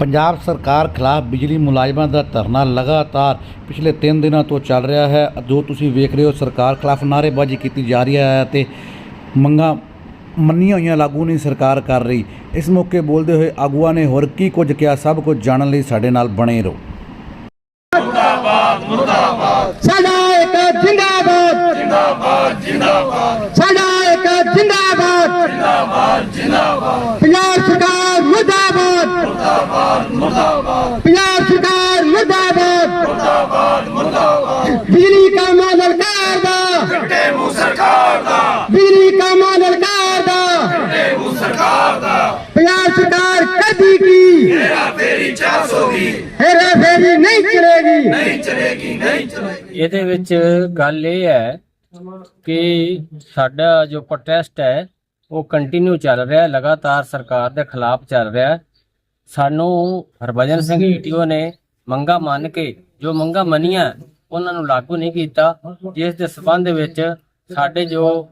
ਪੰਜਾਬ ਸਰਕਾਰ ਖਿਲਾਫ ਬਿਜਲੀ ਮੁਲਾਜ਼ਮਾਂ ਦਾ ਧਰਨਾ ਲਗਾਤਾਰ ਪਿਛਲੇ 3 ਦਿਨਾਂ ਤੋਂ ਚੱਲ ਰਿਹਾ ਹੈ। ਜੋ ਤੁਸੀਂ ਵੇਖ ਰਹੇ ਹੋ, ਸਰਕਾਰ ਖਿਲਾਫ ਨਾਅਰੇਬਾਜ਼ੀ ਕੀਤੀ ਜਾ ਰਹੀ ਹੈ ਤੇ ਮੰਗਾਂ ਮੰਨੀਆਂ ਹੋਈਆਂ ਲਾਗੂ ਨਹੀਂ ਸਰਕਾਰ ਕਰ ਰਹੀ। ਇਸ ਮੌਕੇ ਬੋਲਦੇ ਹੋਏ ਆਗੂਆਂ ਨੇ ਹੋਰ ਕੀ ਕੁਝ ਕਿਹਾ, ਸਭ ਕੁਝ ਜਾਣਨ ਲਈ ਸਾਡੇ ਨਾਲ ਬਣੇ ਰਹੋ ਸਾਡਾ ਇੱਕ ਜਿੰਦਾਬਾਦ ਜਿੰਦਾਬਾਦ ਜਿੰਦਾਬਾਦ ਸਾਡਾ ਇੱਕ ਜਿੰਦਾਬਾਦ ਜਿੰਦਾਬਾਦ ਜਿੰਦਾਬਾਦ ਪੰਜਾਬ ਸਰਕਾਰ ਮੁਰਦਾਬਾਦ ਮੁਰਦਾਬਾਦ ਮੁਰਦਾਬਾਦ ਪੰਜਾਬ ਸਰਕਾਰ ਮੁਰਦਾਬਾਦ। ਮੁਰਦਾਬਾਦ ਮੁਰਦਾਬਾਦ ਬਿਜਲੀ ਕਾਮਾਂ ਲਲਕਾਰ ਦਾ ਕੱਟੇ ਮੂੰਹ ਸਰਕਾਰ ਦਾ। ਬਿਜਲੀ ਕਾਮਾਂ ਲਲਕਾਰ ਦਾ ਕੱਟੇ ਮੂੰਹ ਸਰਕਾਰ ਦਾ। ਪੰਜਾਬ ਸਰਕਾਰ ਕਦੀ ਕੀ? ਹੇਰਾ ਫੇਰੀ 400 ਦੀ ਹੇਰਾ ਫੇਰੀ ਨਹੀਂ ਚਲੇਗੀ। ਇਹਦੇ ਵਿੱਚ ਗੱਲ ਇਹ ਹੈ ਕਿ ਸਾਡਾ ਜੋ ਪ੍ਰੋਟੈਸਟ ਹੈ, ਉਹ ਕੰਟੀਨਿਊ ਚੱਲ ਰਿਹਾ ਲਗਾਤਾਰ ਸਰਕਾਰ ਦੇ ਖਿਲਾਫ ਚੱਲ ਰਿਹਾ ਸਾਨੂੰ ਹਰਭਜਨ ਸਿੰਘ ਈਟੀਓ ਨੇ ਮੰਗਾ ਮੰਨ ਕੇ, ਜੋ ਮੰਗਾ ਮੰਨੀਆਂ, ਉਹਨਾਂ ਨੂੰ ਲਾਗੂ ਨਹੀਂ ਕੀਤਾ, ਜਿਸ ਦੇ ਸਬੰਧ ਵਿੱਚ ਸਾਡੇ ਜੋ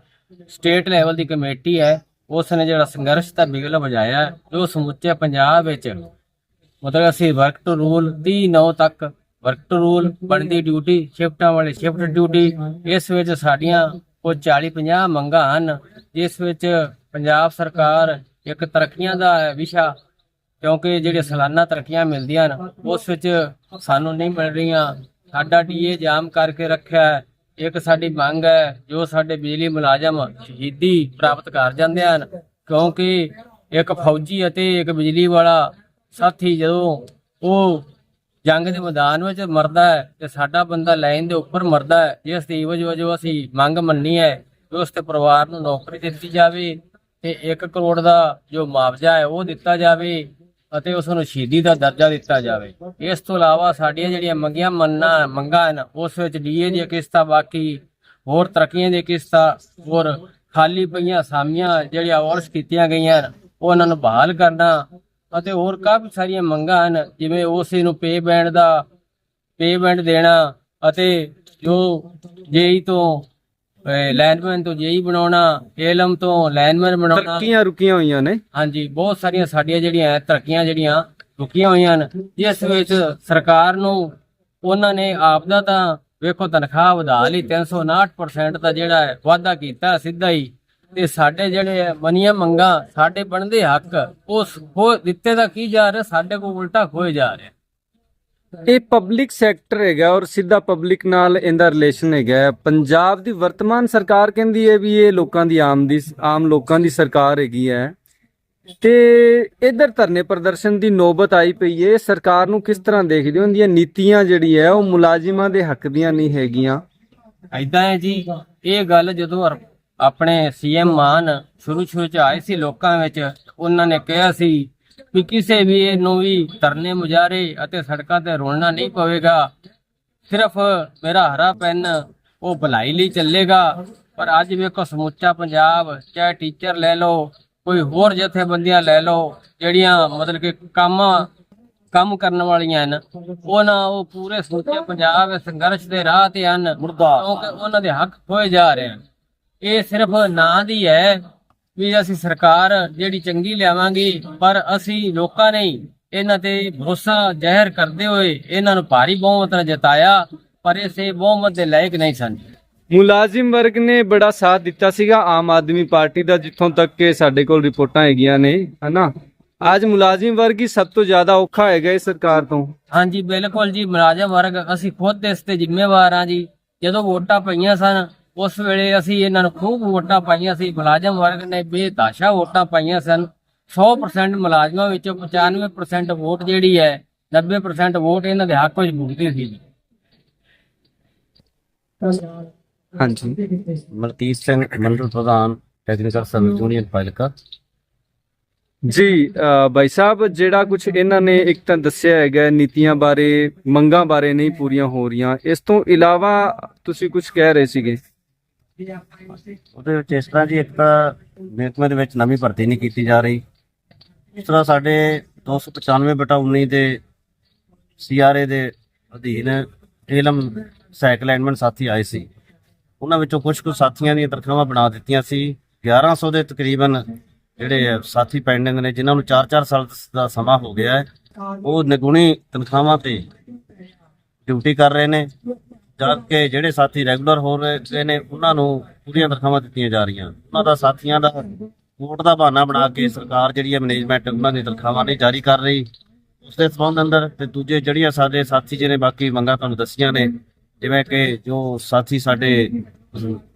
ਸਟੇਟ ਲੈਵਲ ਦੀ ਕਮੇਟੀ ਹੈ, ਉਸ ਨੇ ਜਿਹੜਾ ਸੰਘਰਸ਼ ਦਾ ਬਿਗਲ ਵਜਾਇਆ, ਜੋ ਸਮੁੱਚੇ ਪੰਜਾਬ ਵਿੱਚ ਮਤਲਬ ਅਸੀਂ ਵਰਕ ਟੂ ਰੂਲ 30 9 ਤੱਕ ਵਰਕ ਟੂ ਰੂਲ ਬਣਦੀ ਡਿਊਟੀ ਸ਼ਿਫਟਾਂ ਵਾਲੇ ਸ਼ਿਫਟ ਡਿਊਟੀ ਇਸ ਵਿੱਚ ਸਾਡੀਆਂ ਕੋਈ 40 50 ਮੰਗਾਂ ਹਨ, ਜਿਸ ਵਿੱਚ ਪੰਜਾਬ ਸਰਕਾਰ ਇੱਕ ਤਰੱਕੀਆਂ ਦਾ ਵਿਸ਼ਾ ਕਿਉਂਕਿ ਜਿਹੜੇ ਸਾਲਾਨਾ ਤਰੱਕੀਆਂ ਮਿਲਦੀਆਂ ਨੇ ਉਸ ਵਿੱਚ ਸਾਨੂੰ ਨਹੀਂ ਮਿਲ ਰਹੀਆਂ। ਸਾਡਾ ਡੀਏ ਜਾਮ ਕਰਕੇ ਰੱਖਿਆ ਹੈ। ਇੱਕ ਸਾਡੀ ਮੰਗ ਹੈ, ਜੋ ਸਾਡੇ ਬਿਜਲੀ ਮੁਲਾਜ਼ਮ ਸ਼ਹੀਦੀ ਪ੍ਰਾਪਤ ਕਰ ਜਾਂਦੇ ਹਨ, ਕਿਉਂਕਿ ਇੱਕ ਫੌਜੀ ਅਤੇ ਇੱਕ ਬਿਜਲੀ ਵਾਲਾ ਸਾਥੀ ਜਦੋਂ ਉਹ ਜੰਗ ਦੇ ਮੈਦਾਨ ਵਿੱਚ ਮਰਦਾ ਹੈ ਤੇ ਸਾਡਾ ਬੰਦਾ ਲਾਈਨ ਦੇ ਉੱਪਰ ਮਰਦਾ ਹੈ, ਜਿਸ ਦੀ ਵਜ੍ਹਾ ਵਜੋਂ ਅਸੀਂ ਮੰਗ ਮੰਨੀ ਹੈ ਕਿ ਉਸ ਤੇ ਪਰਿਵਾਰ ਨੂੰ ਨੌਕਰੀ ਦਿੱਤੀ ਜਾਵੇ ਤੇ 1 ਕਰੋੜ ਦਾ ਜੋ ਮੁਆਵਜ਼ਾ ਹੈ ਉਹ ਦਿੱਤਾ ਜਾਵੇ। ਅਤੇ ਉਸ ਨੂੰ ਸ਼ਹੀਦੀ ਦਾ ਦਰਜਾ ਦਿੱਤਾ ਜਾਵੇ। ਇਸ ਤੋਂ ਇਲਾਵਾ ਸਾਡੀਆਂ ਜਿਹੜੀਆਂ ਮੰਗੀਆਂ ਮੰਨਾਂ, ਮੰਗਾਂ ਹਨ, ਉਸ ਵਿੱਚ ਡੀਏ ਦੀਆਂ ਕਿਸ਼ਤਾਂ, ਬਾਕੀ ਹੋਰ ਤਰੱਕੀਆਂ ਦੀਆਂ ਕਿਸ਼ਤਾਂ, ਹੋਰ ਖਾਲੀ ਪਈਆਂ ਸਾਮੀਆਂ ਜਿਹੜੀਆਂ ਔਰਸ ਕੀਤੀਆਂ ਗਈਆਂ ਹਨ ਉਹਨਾਂ ਨੂੰ ਬਹਾਲ ਕਰਨਾ ਅਤੇ ਹੋਰ ਕਾਫੀ ਸਾਰੀਆਂ ਮੰਗਾਂ ਹਨ, ਜਿਵੇਂ ਉਸੇ ਨੂੰ ਪੇ ਬੈਂਡ ਦਾ, ਪੇ ਦੇਣਾ ਅਤੇ ਜੋ ਜੇਈ ਤੋਂ ਲਾਈਨਮੈਨ ਤੋਂ ਜੇਈ ਬਣਾਉਣਾ ਏਲਮ ਤੋਂ ਲਾਈਨਮੈਨ ਬਣਾਉਣਾ। ਤਰੱਕੀਆਂ ਰੁਕੀਆਂ ਹੋਈਆਂ ਨੇ। ਹਾਂਜੀ ਬਹੁਤ ਸਾਰੀਆਂ ਸਾਡੀਆਂ ਜਿਹੜੀਆਂ ਤਰੱਕੀਆਂ ਜਿਹੜੀਆਂ ਰੁਕੀਆਂ ਹੋਈਆਂ ਹਨ ਜਿਸ ਵਿੱਚ ਸਰਕਾਰ ਨੂੰ ਉਹਨਾਂ ਨੇ ਆਪਦਾ ਤਾਂ ਵੇਖੋ ਤਨਖਾਹ ਵਧਾ ਲਈ 359% ਦਾ ਜਿਹੜਾ ਹੈ ਵਾਅਦਾ ਕੀਤਾ ਸਿੱਧਾ ਹੀ। ਤੇ ਸਾਡੇ ਜਿਹੜੇ ਹੈ ਮਨੀਆਂ ਮੰਗਾ ਸਾਡੇ ਬਣਦੇ ਹੱਕ ਉਸ ਖੋ ਦਿੱਤੇ ਦਾ ਕੀ ਜਾ ਰਿਹਾ ਸਾਡੇ ਕੋਲ ਉਲਟਾ ਖੋਏ ਜਾ ਰਿਹਾ। ਇਹ ਪਬਲਿਕ ਸੈਕਟਰ ਹੈਗਾ ਔਰ ਸਿੱਧਾ ਪਬਲਿਕ ਨਾਲ ਇਹਦਾ ਰਿਲੇਸ਼ਨ ਹੈਗਾ ਪੰਜਾਬ ਦੀ ਵਰਤਮਾਨ ਸਰਕਾਰ ਕਹਿੰਦੀ ਹੈ ਵੀ ਇਹ ਲੋਕਾਂ ਦੀ ਆਮ ਦੀ ਆਮ ਲੋਕਾਂ ਦੀ ਸਰਕਾਰ ਹੈਗੀ ਹੈ। ਤੇ ਇਧਰ ਧਰਨੇ ਪ੍ਰਦਰਸ਼ਨ ਦੀ ਨੌਬਤ ਆਈ ਪਈ ਹੈ। ਸਰਕਾਰ ਨੂੰ ਕਿਸ ਤਰ੍ਹਾਂ ਦੇਖਦੇ ਹੋ? ਇਹਦੀਆਂ ਨੀਤੀਆਂ ਜਿਹੜੀ ਹੈ ਉਹ ਮੁਲਾਜ਼ਮਾਂ ਦੇ ਹੱਕ ਦੀਆਂ ਨਹੀਂ ਹੈਗੀਆਂ। ਐਦਾਂ ਹੈ ਜੀ, ਇਹ ਗੱਲ ਜਦੋਂ ਅਰ- ਆਪਣੇ ਸੀਐਮ ਮਾਨ ਸ਼ੁਰੂ ਸ਼ੁਰੂ ਚ ਆਏ ਸੀ ਲੋਕਾਂ ਵਿੱਚ, ਉਹਨਾਂ ਨੇ ਕਿਹਾ ਸੀ ਕਿ ਕਿਸੇ ਵੀ ਨੂੰ ਵੀ ਤਰਨੇ ਮੁਜਾਰੇ ਅਤੇ ਸੜਕਾਂ ਤੇ ਰੋਲਣਾ ਨਹੀਂ ਪਵੇਗਾ। ਸਿਰਫ ਮੇਰਾ ਹਰਾ ਪੈਨ ਉਹ ਭਲਾਈ ਲਈ ਚੱਲੇਗਾ। ਪਰ ਅੱਜ ਵੇਖੋ ਸਮੁੱਚਾ ਪੰਜਾਬ ਚਾਹੇ ਟੀਚਰ ਲੈ ਲਓ ਕੋਈ ਹੋਰ ਜਥੇਬੰਦੀਆਂ ਲੈ ਲਓ ਜਿਹੜੀਆਂ ਮਤਲਬ ਕਿ ਕੰਮ ਕੰਮ ਕਰਨ ਵਾਲੀਆਂ ਹਨ ਉਹਨਾਂ ਉਹ ਪੂਰੇ ਸਮੁੱਚੇ ਪੰਜਾਬ ਵਿੱਚ ਸੰਘਰਸ਼ ਦੇ ਰਾਹ ਤੇ ਹਨ ਕਿਉਂਕਿ ਉਹਨਾਂ ਦੇ ਹੱਕ ਖੋਏ ਜਾ ਰਹੇ ਹਨ। ਇਹ ਸਿਰਫ ਨਾਂ ਦੀ ਹੈ ਵੀ ਅਸੀਂ ਸਰਕਾਰ ਜਿਹੜੀ ਚੰਗੀ ਲਿਆਵਾਂਗੇ ਪਰ ਅਸੀਂ ਲੋਕਾਂ ਨੇ ਇਹਨਾਂ ਤੇ ਭਰੋਸਾ ਜ਼ਾਹਿਰ ਕਰਦੇ ਹੋਏ ਇਹਨਾਂ ਨੂੰ ਭਾਰੀ ਬਹੁਮਤ ਨਾਲ ਜਿਤਾਇਆ ਪਰ ਇਸੇ ਬਹੁਮਤ ਦੇ ਲਾਇਕ ਨਹੀਂ ਸਨ। ਮੁਲਾਜ਼ਮ ਵਰਗ ਨੇ ਬੜਾ ਸਾਥ ਦਿੱਤਾ ਸੀਗਾ। ਆਮ ਆਦਮੀ ਪਾਰਟੀ ਦਾ ਜਿੱਥੋਂ ਤੱਕ ਕਿ ਸਾਡੇ ਕੋਲ ਰਿਪੋਰਟਾਂ ਹੈਗੀਆਂ ਨੇ ਹਨਾ? ਅੱਜ ਮੁਲਾਜ਼ਮ ਵਰਗ ਹੀ ਸਭ ਤੋਂ ਜ਼ਿਆਦਾ ਔਖਾ ਹੈਗਾ ਇਸ ਸਰਕਾਰ ਤੋਂ। ਹਾਂਜੀ ਬਿਲਕੁਲ ਜੀ। ਮੁਲਾਜ਼ਮ ਵਰਗ ਅਸੀਂ ਖੁਦ ਇਸ ਤੇ ਜ਼ਿੰਮੇਵਾਰ ਹਾਂ ਜੀ। ਜਦੋਂ ਵੋਟਾਂ ਪਈਆਂ ਸਨ ਉਸ ਵੇਲੇ ਅਸੀਂ ਇਹਨਾਂ ਨੂੰ ਖੂਬ ਵੋਟਾਂ ਪਾਈਆਂ ਸੀ ਮੁਲਾਜ਼ਮ ਵਰਗ ਨੇ ਬੇਤਾਸ਼ਾ ਵੋਟਾਂ ਪਾਈਆਂ ਸਨ। 100% ਮੁਲਾਜ਼ਮਾਂ ਵਿੱਚੋਂ 95% ਵੋਟ ਜਿਹੜੀ ਹੈ 90% ਵੋਟ ਇਹਨਾਂ ਦੇ ਹੱਕ ਵਿੱਚ ਭੁਗਤੀ ਸੀ। ਹਾਂਜੀ। ਮਲਕੀਤ ਸਿੰਘ ਮੰਡਲ ਪ੍ਰਧਾਨ technical service union Fazilka ji Bhai Sahib ਜਿਹੜਾ ਕੁਝ ਇਹਨਾਂ ਨੇ ਇੱਕ ਤਾਂ ਦੱਸਿਆ ਹੈਗਾ ਨੀਤੀਆਂ ਬਾਰੇ ਮੰਗਾਂ ਬਾਰੇ ਨਹੀਂ ਪੂਰੀਆਂ ਹੋ ਰਹੀਆਂ। ਇਸ ਤੋਂ ਇਲਾਵਾ ਤੁਸੀਂ ਕੁਝ ਕਹਿ ਰਹੇ ਸੀਗੇ। ਉਹਦੇ ਵਿੱਚ ਇਸ ਤਰ੍ਹਾਂ ਜੀ ਇੱਕ ਤਾਂ ਮਹਿਕਮੇ ਦੇ ਵਿੱਚ ਨਵੀਂ ਭਰਤੀ ਨਹੀਂ ਕੀਤੀ ਜਾ ਰਹੀ। ਇਸ ਤਰ੍ਹਾਂ ਸਾਡੇ 295 ਬਟਾ 19 ਦੇ ਸੀਆਰਏ ਦੇ ਅਧੀਨ ਏਲਮ ਸਾਈਕਲ ਲਾਈਨਮੈਨ ਸਾਥੀ ਆਏ ਸੀ। ਉਹਨਾਂ ਵਿੱਚੋਂ ਕੁਝ ਕੁ ਸਾਥੀਆਂ ਦੀਆਂ ਤਨਖਾਹਾਂ ਬਣਾ ਦਿੱਤੀਆਂ ਸੀ। 1100 ਦੇ ਤਕਰੀਬਨ ਜਿਹੜੇ ਸਾਥੀ ਪੈਂਡਿੰਗ ਨੇ, ਜਿਨ੍ਹਾਂ ਨੂੰ 4-4 ਸਾਲ ਦਾ ਸਮਾਂ ਹੋ ਗਿਆ ਹੈ, ਉਹ ਨਿਗੁਣੀ ਤਨਖਾਹਾਂ ਤੇ ਡਿਊਟੀ ਕਰ ਰਹੇ ਨੇ। ਜਦ ਕਿ ਜਿਹੜੇ ਸਾਥੀ ਰੈਗੂਲਰ ਹੋ ਰਹੇ ਨੇ, ਉਹਨਾਂ ਨੂੰ ਪੂਰੀਆਂ ਤਨਖਾਹਾਂ ਦਿੱਤੀਆਂ ਜਾ ਰਹੀਆਂ। ਉਹਨਾਂ ਦਾ ਸਾਥੀਆਂ ਦਾ ਕੋਰਟ ਦਾ ਬਹਾਨਾ ਬਣਾ ਕੇ ਸਰਕਾਰ ਜਿਹੜੀ ਹੈ ਮੈਨੇਜਮੈਂਟ ਉਹਨਾਂ ਦੀ ਤਨਖਾਹਾਂ ਨਹੀਂ ਜਾਰੀ ਕਰ ਰਹੀ। ਉਸ ਦੇ ਸੰਬੰਧ ਅੰਦਰ ਤੇ ਦੂਜੇ ਜਿਹੜੀਆਂ ਸਾਡੇ ਸਾਥੀ ਜਿਹਨੇ ਬਾਕੀ ਮੰਗਾਂ ਤੁਹਾਨੂੰ ਦੱਸੀਆਂ ਨੇ, ਜਿਵੇਂ ਕਿ ਜੋ ਸਾਥੀ ਸਾਡੇ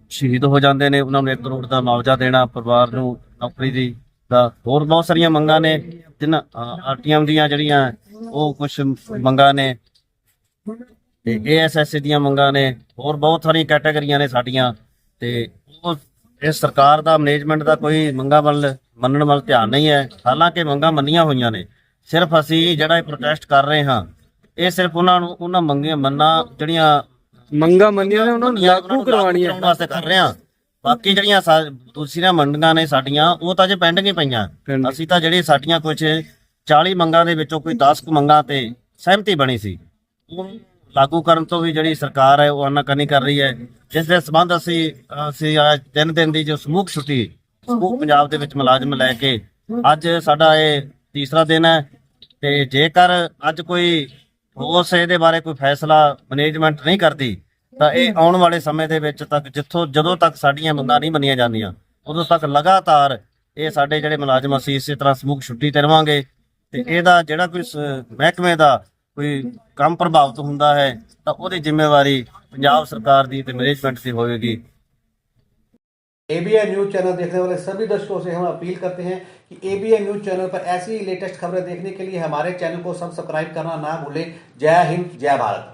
ਸ਼ਹੀਦ ਹੋ ਜਾਂਦੇ ਨੇ, ਉਹਨਾਂ ਨੂੰ 1 ਕਰੋੜ ਦਾ ਮੁਆਵਜ਼ਾ ਦੇਣਾ, ਪਰਿਵਾਰ ਨੂੰ ਨੌਕਰੀ ਦੀ ਦਾ ਹੋਰ ਬਹੁਤ ਸਾਰੀਆਂ ਮੰਗਾਂ ਨੇ, ਜਿਨ੍ਹਾਂ ਆਰਟੀਐਮ ਦੀਆਂ ਜਿਹੜੀਆਂ, ਉਹ ਕੁਝ ਮੰਗਾਂ ਨੇ। ਤੇ ਏਐਸਐਸ ਦੀਆਂ ਮੰਗਾਂ ਨੇ ਹੋਰ ਬਹੁਤ ਸਾਰੀਆਂ ਕੈਟਾਗਰੀਆਂ ਨੇ ਸਾਡੀਆਂ ਤੇ ਉਹ ਇਹ ਸਰਕਾਰ ਦਾ ਮੈਨੇਜਮੈਂਟ ਦਾ ਕੋਈ ਮੰਗਾਂ ਵੱਲ ਮੰਨਣ ਵੱਲ ਧਿਆਨ ਨਹੀਂ ਹੈ। ਹਾਲਾਂਕਿ ਮੰਗਾਂ ਮੰਨੀਆਂ ਹੋਈਆਂ ਨੇ। ਸਿਰਫ ਅਸੀਂ ਜਿਹੜਾ ਇਹ ਪ੍ਰੋਟੈਸਟ ਕਰ ਰਹੇ ਹਾਂ ਇਹ ਸਿਰਫ ਉਹਨਾਂ ਨੂੰ ਉਹਨਾਂ ਮੰਗੀਆਂ ਮੰਨਾਂ ਜਿਹੜੀਆਂ ਮੰਗਾ ਮੰਨੀਆਂ ਨੇ ਉਹਨਾਂ ਨੂੰ ਲਾਗੂ ਕਰਵਾਉਣੀਆਂ। ਵਾਸਤੇ ਕਰ ਰਹੇ ਹਾਂ। ਬਾਕੀ ਜਿਹੜੀਆਂ ਦੂਸਰੀਆਂ ਮੰਗਾਂ ਨੇ ਸਾਡੀਆਂ ਉਹ ਤਾਂ ਜੇ ਪੈਂਡਿੰਗ ਹੀ ਪਈਆਂ। ਅਸੀਂ ਤਾਂ ਜਿਹੜੀ ਸਾਡੀਆਂ ਕੁਝ 40 ਮੰਗਾਂ ਦੇ ਵਿੱਚੋਂ ਕੋਈ 10 ਕੁ ਮੰਗਾਂ ਤੇ ਸਹਿਮਤੀ ਬਣੀ ਸੀ। ਲਾਗੂ ਕਰਨ ਤੋਂ ਵੀ ਜਿਹੜੀ ਸਰਕਾਰ ਹੈ, ਉਹ ਆਨਾਕਾਨੀ ਕਰ ਰਹੀ ਹੈ। ਜਿਸ ਦੇ ਸਬੰਧ ਅਸੀਂ ਅਸੀਂ ਅੱਜ ਤਿੰਨ ਦਿਨ ਦੀ ਜੋ ਸਮੂਹ ਛੁੱਟੀ, ਸਮੂਹ ਪੰਜਾਬ ਦੇ ਵਿੱਚ ਮੁਲਾਜ਼ਮ ਲੈ ਕੇ ਅੱਜ ਸਾਡਾ ਇਹ ਤੀਸਰਾ ਦਿਨ ਹੈ ਤੇ ਜੇਕਰ ਅੱਜ ਕੋਈ ਠੋਸ ਇਹਦੇ ਬਾਰੇ ਕੋਈ ਫੈਸਲਾ ਮੈਨੇਜਮੈਂਟ ਨਹੀਂ ਕਰਦੀ, ਤਾਂ ਇਹ ਆਉਣ ਵਾਲੇ ਸਮੇਂ ਦੇ ਵਿੱਚ ਤੱਕ ਜਿੱਥੋਂ, ਜਦੋਂ ਤੱਕ ਸਾਡੀਆਂ ਮੰਗਾਂ ਨਹੀਂ ਮੰਨੀਆਂ ਜਾਂਦੀਆਂ, ਉਦੋਂ ਤੱਕ ਲਗਾਤਾਰ ਇਹ ਸਾਡੇ ਜਿਹੜੇ ਮੁਲਾਜ਼ਮ ਅਸੀਂ ਇਸੇ ਤਰ੍ਹਾਂ ਸਮੂਹ ਛੁੱਟੀ ਤੇ ਰਵਾਂਗੇ ਤੇ ਇਹਦਾ ਜਿਹੜਾ ਕੋਈ ਮਹਿਕਮੇ ਦਾ ਕੋਈ ਕੰਮ ਪ੍ਰਭਾਵਿਤ ਹੁੰਦਾ ਹੈ ਤਾਂ ਉਹਦੀ ਜ਼ਿੰਮੇਵਾਰੀ ਪੰਜਾਬ ਸਰਕਾਰ ਦੀ ਤੇ ਮੈਨੇਜਮੈਂਟ ਦੀ ਹੋਵੇਗੀ एबीएन न्यूज चैनल देखने वाले सभी दर्शकों से हम अपील करते हैं कि एबीएन न्यूज चैनल पर ऐसी ही लेटेस्ट खबरें देखने के लिए हमारे चैनल को सब्सक्राइब करना ना भूलें जय हिंद जय भारत